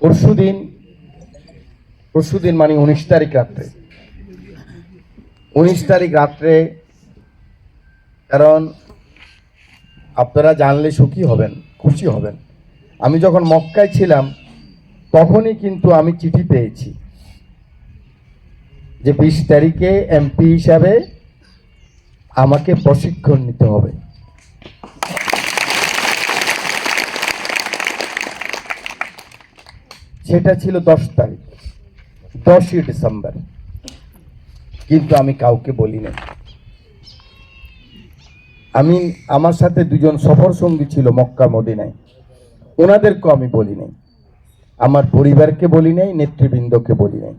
পরশু দিন পরশু দিন মানে উনিশ তারিখ রাত্রে। উনিশ তারিখ রাত্রে, কারণ আপনারা জানলে সুখী হবেন, খুশি হবেন। আমি যখন মক্কায় ছিলাম, তখনই কিন্তু আমি চিঠি পেয়েছি যে বিশ তারিখে এমপি হিসাবে আমাকে প্রশিক্ষণ নিতে হবে। সেটা ছিল দশ তারিখ, দশই ডিসেম্বর। কিন্তু আমি কাউকে বলি নাই আমি, আমার সাথে দুজন সফর সঙ্গী ছিল মক্কা মদিনায়। ওনাদেরকেও আমি বলি নাই আমার পরিবারকে বলি নাই নেতৃবৃন্দকে বলি নাই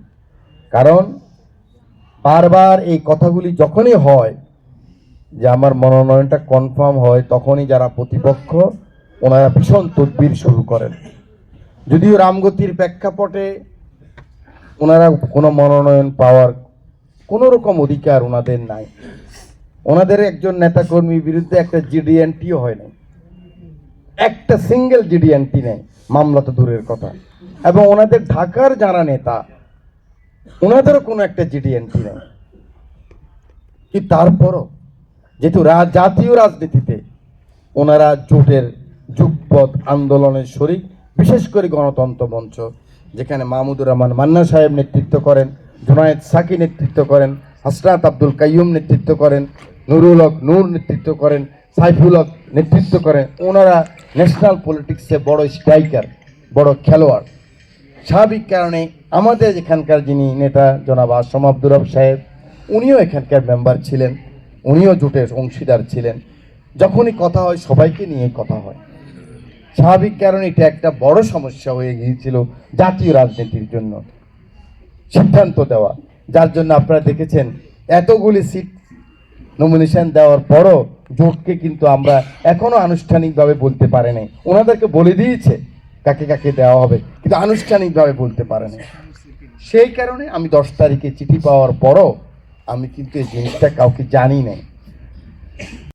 কারণ বারবার এই কথাগুলি যখনই হয় যে আমার মনোনয়নটা কনফার্ম হয়, তখনই যারা প্রতিপক্ষ, ওনারা ভীষণ তদবির শুরু করেন। যদিও রামগতির প্রেক্ষাপটে ওনারা কোনো মনোনয়ন পাওয়ার কোনো রকম অধিকার ওনাদের নাই। ওনাদের একজন নেতাকর্মীর বিরুদ্ধে একটা জিডিএনটিও হয় একটা সিঙ্গেল জিডিএনটি নেই, মামলা তো দূরের কথা। এবং ওনাদের ঢাকার যারা নেতা, ওনাদেরও কোনো একটা জিডিএনটি নেই। কি তারপরও? যেহেতু জাতীয় রাজনীতিতে ওনারা জোটের যুগপথ আন্দোলনের শরিক বিশেষ করে গণতন্ত্র মঞ্চ, যেখানে মাহমুদুর রহমান মান্না সাহেব নেতৃত্ব করেন, জুনায়েদ সাকি নেতৃত্ব করেন হাসরাত আব্দুল কাইয়ুম নেতৃত্ব করেন, নুরুল হক নূর নেতৃত্ব করেন, সাইফুল হক নেতৃত্ব করেন, ওনারা ন্যাশনাল পলিটিক্সে বড় স্ট্রাইকার বড় খেলোয়াড়। স্বাভাবিক কারণে আমাদের এখানকার যিনি নেতা জনাব আসম আব্দুর রব সাহেব, উনিও এখানকার মেম্বার ছিলেন, উনিও জোটের অংশীদার ছিলেন। যখনই কথা হয় সবাইকে নিয়ে কথা হয়। স্বাভাবিক কারণে এটা একটা বড় সমস্যা হয়ে গিয়েছিল জাতীয় রাজনীতির জন্য। সিদ্ধান্ত দেওয়া। যার জন্য আপনারা দেখেছেন, এতগুলি সিট নমিনেশন দেওয়ার পরও জোটকে কিন্তু আমরা এখনও আনুষ্ঠানিকভাবে বলতে পারে নাই। ওনাদেরকে বলে দিয়েছে, কাকে কাকে দেওয়া হবে, কিন্তু আনুষ্ঠানিকভাবে বলতে পারে নাই। সেই কারণে আমি দশ তারিখে চিঠি পাওয়ার পরও আমি কিন্তু এই জিনিসটা কাউকে জানি নাই।